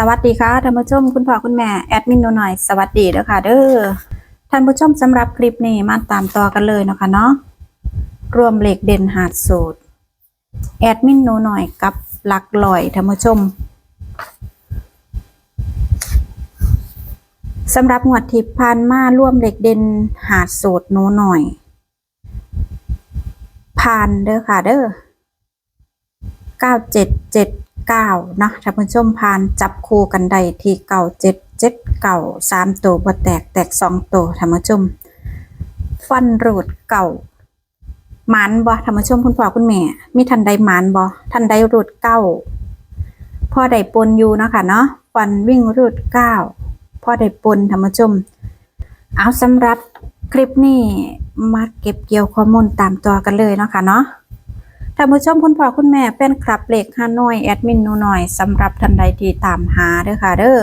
สวัสดีค่ะท่านผู้ชมคุณพ่อคุณแม่แอดมินหนูหน่อยสวัสดีเด้อค่ะเด้อท่านผู้ชมสำหรับคลิปนี้มาตามต่อกันเลยเนาะคะเนาะรวมเหล็กเด่นหาดสูตรแอดมินหนูหน่อยกับหลักลอยท่านผู้ชมสำหรับหวดทิพพันมาร่วมเหล็กเด่นหาดสูตรหนูหน่อยผ่านเด้อค่ะเด้อเก้าเจ็ดเจ็ด เก้านะท่านผู้ชมพานจับคู่กันได้ที่เก่าเจ็ดเจ็ดเก่าสามตัวบ่แตกแตกสองตัวท่านผู้ชม ฟันรูดเก่าหมันบ่ท่านผู้ชมคุณพ่อคุณแม่ มีทันใดหมันบ่ทันใดรูดเก้าพ่อได้ปนอยู่เนาะคะเนาะฟันวิ่งรูดเก้าพ่อได้ปนท่านผู้ชม เอาสำหรับคลิปนี้มาเก็บเกี่ยวข้อมูลตามตัวกันเลยเนาะค่ะเนาะ ท่านผู้ชมคุณพ่อคุณแม่แฟนคลับเหล็กฮานอยแอดมินนูหน่อยสำหรับท่านใดที่ตามหาเด้อค่ะเด้อ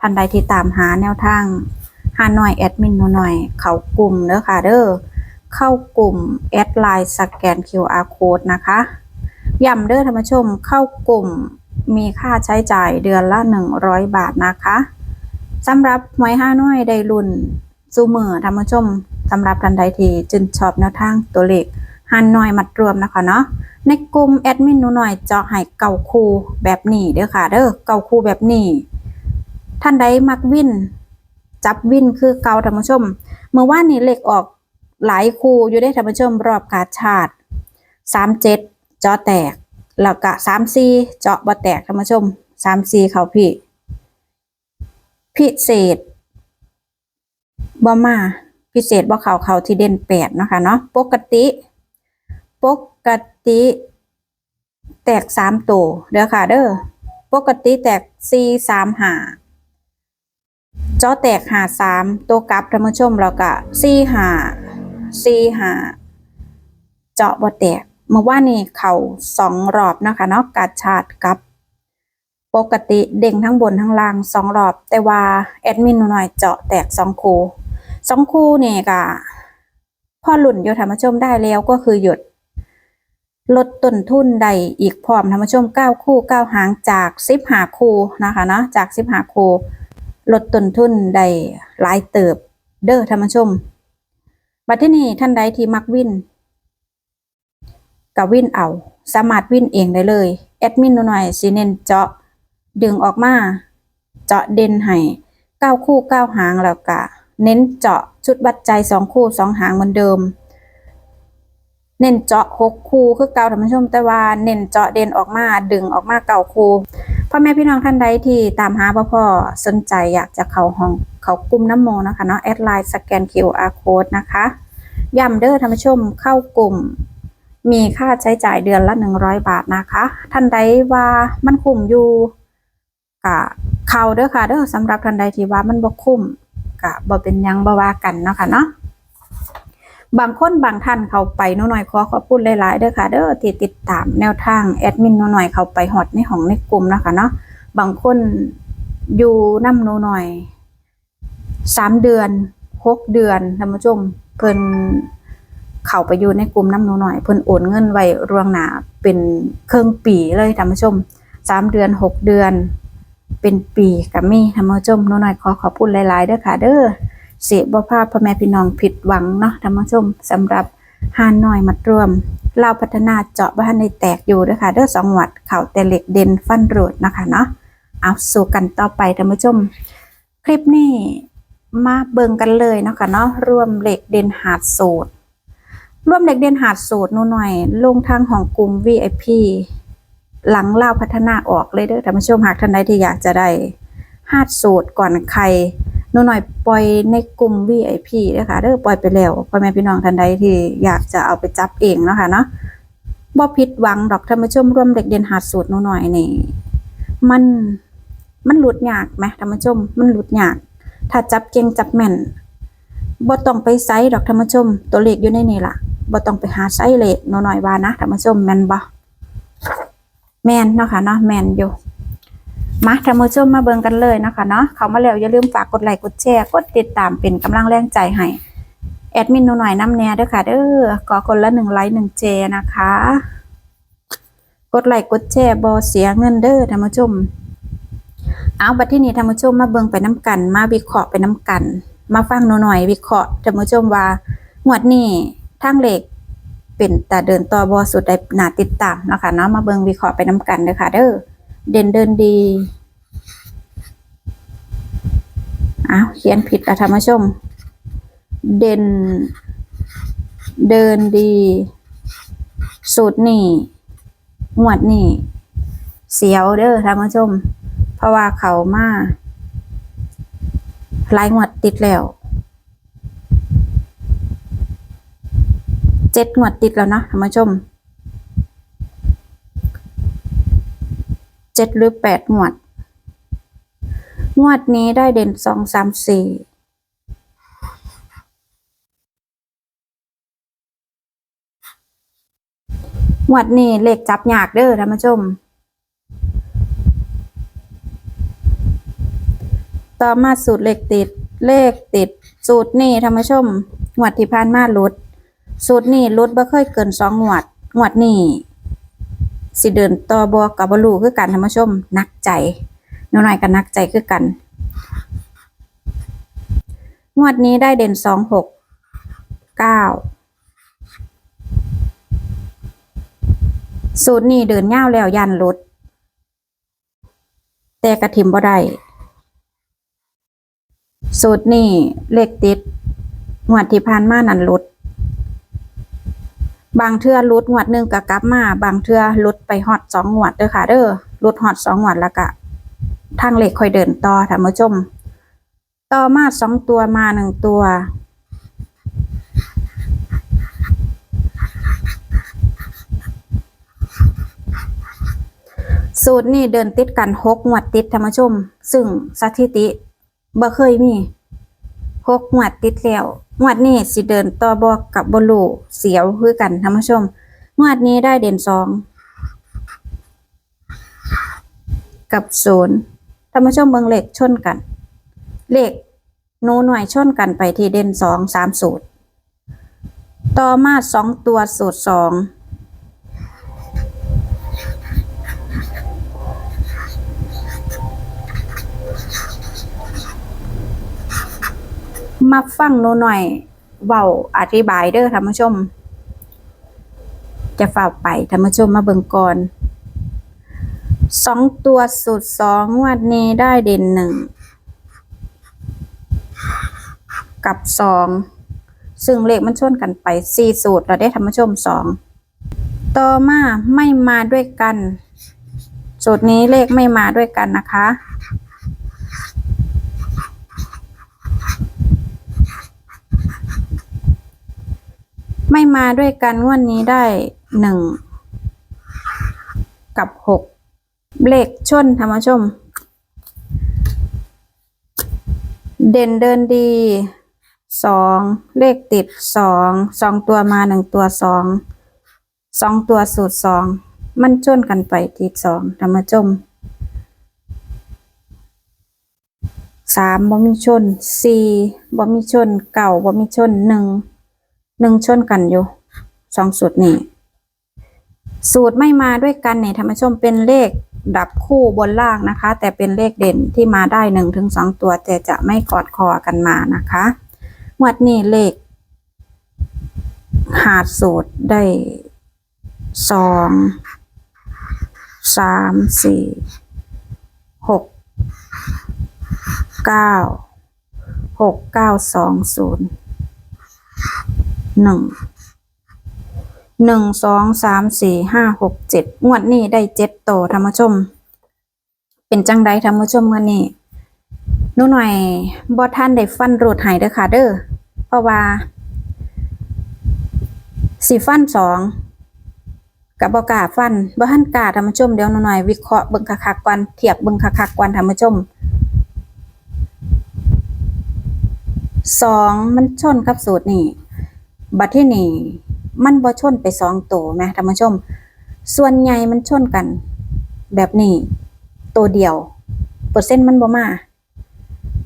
ท่านใดที่ตามหาแนวทางฮานอยแอดมินนูหน่อย เขากลุ่มเด้อค่ะเด้อเข้ากลุ่มแอดไลน์สแกน QR code นะคะย้ำเด้อท่านผู้ชมเข้ากลุ่มมีค่าใช้จ่ายเดือนละ 100 บาทนะคะสำหรับหวยฮานอยได้รุ่นซูเมอร์ท่านผู้ชมสำหรับท่านใดที่จึนชอบแนวทางตัวเลข หันหน่อยมัดรวมนะคะเนาะในกลุ่มแอดมินหนูหน่อยเจาะให้เก่าคูแบบนี้เด้อค่ะเด้อเก่าคูแบบนี้ ท่านใดมักวินจับวินคือเก่าท่านผู้ชม เมื่อว่านนี้เลขออกหลายคูอยู่ได้ท่านผู้ชมรอบกาชาติสามเจ็ดเจาะแตกแล้วก็สามสี่เจาะบ่แตกท่านผู้ชมสามสี่เขาพี่พิเศษบ่มาพิเศษบ่เขาเขาที่เด่นแปดนะคะเนาะปกติ ปกติ แตกสามตัวเด้อค่ะเด้อปกติแตกสี่สามหาจอแตกหาสามตัวกลับท่านผู้ชมแล้วก็สี่หาสี่หาเจาะบ่แตกเมื่อว่านนี้เข่าสองรอบนะคะเนาะกาดชาดกับ ปกติเด้งทั้งบนทั้งล่างสองรอบ แต่ว่าแอดมินหน่อยเจาะแตกสองคู่สองคู่นี่ก็พ่อหลุ่นโยธรรมชมได้แล้วก็คือหยุด ลดต้นทุนได้อีกพร้อมธรรมชมเก้าคู่เก้าหางจากสิบหาคู่นะคะเนาะจากสิบหาคู่ลดต้นทุนได้หลายเติบเด้อธรรมชมบัดที่นี่ท่านใดที่มักวินกับวินเอา สามารถวินเองได้เลยแอดมินหน่อยสิเน้นเจาะดึงออกมาเจาะเด่นให้เก้าคู่เก้าหางแล้วก็เน้นเจาะชุดบัตรใจสองคู่สองหางเหมือนเดิม เน้นเจาะหกคูคือเก่าท่านผู้ชมแต่ว่าเน้นเจาะเด่นออกมาดึงออกมาเก่าคูพ่อแม่พี่น้องท่านใดที่ตามหาพ่อพ่อสนใจอยากจะเข้าห้องเขากลุ่มน้ำโมนะคะเนาะแอดไลน์สแกน QR code นะคะย้ำเด้อท่านผู้ชมเข้ากลุ่ม มีค่าใช้จ่ายเดือนละ 100 บาทนะคะ ท่านใดว่ามันคุ้มอยู่กะเข้าเด้อค่ะเด้อสำหรับท่านใดที่ว่ามันบ่คุ้มกะบ่เป็นยังบ่ว่ากันเนาะค่ะเนาะ บางคนบางท่านเขาไปหนูหน่อยขอขอบคุณหลายๆเด้อค่ะ เด้อที่ติดตามแนวทางแอดมินหนูหน่อยเขาไปฮอดในห้องในกลุ่มนะคะเนาะบางคนอยู่น้ำหนูหน่อยสามเดือนหกเดือนท่านผู้ชมเพิ่นเข้าไปอยู่ในกลุ่มน้ำหนูหน่อยเพิ่นโอนเงินไว้รวงหนาเป็นเครึ่องปีเลยท่านผู้ชมสามเดือนหกเดือน เป็นปีกับมีท่านผู้ชมหนูหน่อยขอขอบคุณหลาย ๆ เด้อค่ะ เด้อ สียบ่ภาพพ่อแม่พี่น้องผิดหวังเนาะท่านผู้ชมสำหรับฮานอยมัดรวมเราพัฒนาเจาะบ้านในแตกอยู่ด้วยค่ะเด้อสองวัดเข่าแต่เหล็กเด่นฟันโรดนะคะเนาะเอาสู่กันต่อไปท่านผู้ชม คลิปนี้มาเบิ่งกันเลยเนาะค่ะเนาะรวมเหล็กเด่นหาดสูตรรวมเหล็กเด่นหาดสูตรนูหน่อยลงทางของกลุ่ม VIP หลังเล่าพัฒนาออกเลยเด้อท่านผู้ชมหากท่านใดที่อยากจะได้หาดสูตรก่อนใคร หนูหน่อยปล่อยในกลุ่ม VIP นะคะเด้อปล่อยไปแล้วพ่อแม่พี่น้องท่านใดที่อยากจะเอาไปจับเองเนาะค่ะเนาะบ่ผิดหวังดอกท่านผู้ชมร่วมเด็กเด่นหาดสูตรหนูหน่อยนี่ มันมันหลุดยากไหมท่านผู้ชม มันหลุดยาก ถ้าจับเก่งจับแม่นบ่ต้องไปไซส์ดอกท่านผู้ชม ตัวเลขอยู่ในนี่ล่ะบ่ต้องไปหาไซส์เลขหนูหน่อยว่านะท่านผู้ชมแม่นบ่แม่นเนาะค่ะเนาะแม่นอยู่ มาท่านผู้ชมมาเบิ่งกันเลยนะคะเนาะเขามาแล้วอย่าลืมฝากกดไลค์กดแชร์กดติดตามเป็นกำลังแรงใจให้แอดมินหนูหน่อยน้ำแน่ด้อค่ะเด้อขอคนละหนึ่งไลค์หนึ่งแชร์นะคะ กดไลค์กดแชร์บอเสียเงินเด้อท่านผู้ชมเอาบัดที่นี้ท่านผู้ชมมาเบิ่งไปน้ำกัน มาวิเคราะห์ไปน้ำกัน มาฟังหนูหน่อย วิเคราะห์ท่านผู้ชมว่างวดนี้ทางเหลขเป็นแต่เดินต่อบอสุดได้หนาติดตามนะคะเนาะมาเบิ่งวิเคราะห์ไปน้ำกันเด้อค่ะเด้อ เด่นเดินดีอ้าวเขียนผิดแล้วท่านผู้ชม เด่น เดินดี สูตรนี่งวดนี่ เสียวเด้อท่านผู้ชม เพราะว่าเขามาหลายงวดติดแล้วเจ็ดงวดติดแล้วนะท่านผู้ชม จ็ดหรือแปดงวด งวดนี้ได้เด่นสองสามสี่งวดนี้เลขจับยากเด้อท่านผู้ชม ต่อมาสูตรเลขติดเลขติด สูตรนี่ท่านผู้ชมงวดที่ผ่านมาลุด สูตรนี่หลุดบ่เคยเกินสองงวดงวดนี่ สิเดินต่อบ่กับบลูคือกันท่านผู้ชมนักใจน้อยๆก็นักใจคือกันงวดนี้ได้เด่นสองหกเก้าสูตรนี่เดินเง่าแล้วยันลดแต่กระถิมบ่ได้สูตรนี่เลขติดงวดที่ผ่านมานั่นลด บางเทื่อลดงวดหนึ่งก็กลับมา บางเทื่อลดไปฮอดสองงวดเด้อค่ะ เด้อลดฮอดสองงวดแล้วก็ทางเลขค่อยเดินต่อท่านผู้ชม ต่อมาสองตัวมาหนึ่งตัว สูตรนี่เดินติดกันหกงวดติดท่านผู้ชม ซึ่งสถิติบ่เคยมี หกงวดติดแล้วงวดนี้สิเดินต่อบอกกับบลูเสียวคือกันท่านผู้ชมงวดนี้ได้เด่นสองกับศูนย์ท่านผู้ชมเบิ่งเลขชนกัน เลขหนูหน่วยชนกันไปที่เด่นสองสามสูตร ต่อมาสองตัวสูตรสอง มาฟังหนูหน่อยเว้าอธิบายเด้อท่านผู้ชม จะฝากไปท่านผู้ชมมาเบิ่งก่อนสองตัวสูตรสองงวันนี้ได้เด่นหนึ่งกับสองซึ่งเลขมันชนกันไปสี่สูตรเราได้ท่านผู้ชมสองต่อมาไม่มาด้วยกัน สูตรนี้เลขไม่มาด้วยกันนะคะ ไม่มาด้วยกันงวดนนี้ได้หนึ่งกับหกเลขชนท่านผู้ชม เด่นเดินดีสองเลขติดสองสองตัวมาหนึ่งตัวสองสองตัวสูตรสองมันชนกันไปติดสองท่านผู้ชมสามบ่มีชนสี่บ่มีชนเก่าบ่มีชนหนึ่ง หนึ่งชนกันอยู่สองสูตรนี้สูตรไม่มาด้วยกันเนี่ยท่านผู้ชมเป็นเลขดับคู่บนล่างนะคะ แต่เป็นเลขเด่นที่มาได้หนึ่งถึงสองตัวแต่จะไม่กอดคอกันมานะคะงวดนี้เลข หาดสูตรได้สองสามสี่หกเก้าหกเก้าสองศูนย์ หนึ่งหนึ่งสองสามสี่ห้าหกเจ็ดงวดนี้ได้เจ็ดโตท่านผู้ชม เป็นจังใดท่านผู้ชมงวดนี้นูหน่อยบ่ท่านได้ฟันรูดหายเด้อค่ะเด้อเพราะว่าสี่ฟันสองกับบ่กาฟันบ่ทันกาท่านผู้ชมเดี๋ยวนูหน่อยวิเคราะห์เบิ่งคักๆก่อนเทียบเบิ่งคักๆก่อนท่านผู้ชมสองมันชนกับสูตรนี่ บัดที่นี่มันบ่ชนไปสองตัวไหมท่านผู้ชม ส่วนใหญ่มันชนกัน แบบนี้ ตัวเดียว เปอร์เซ็นต์มันบ่มา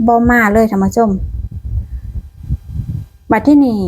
บ่มาเลยท่านผู้ชมบัดที่นี่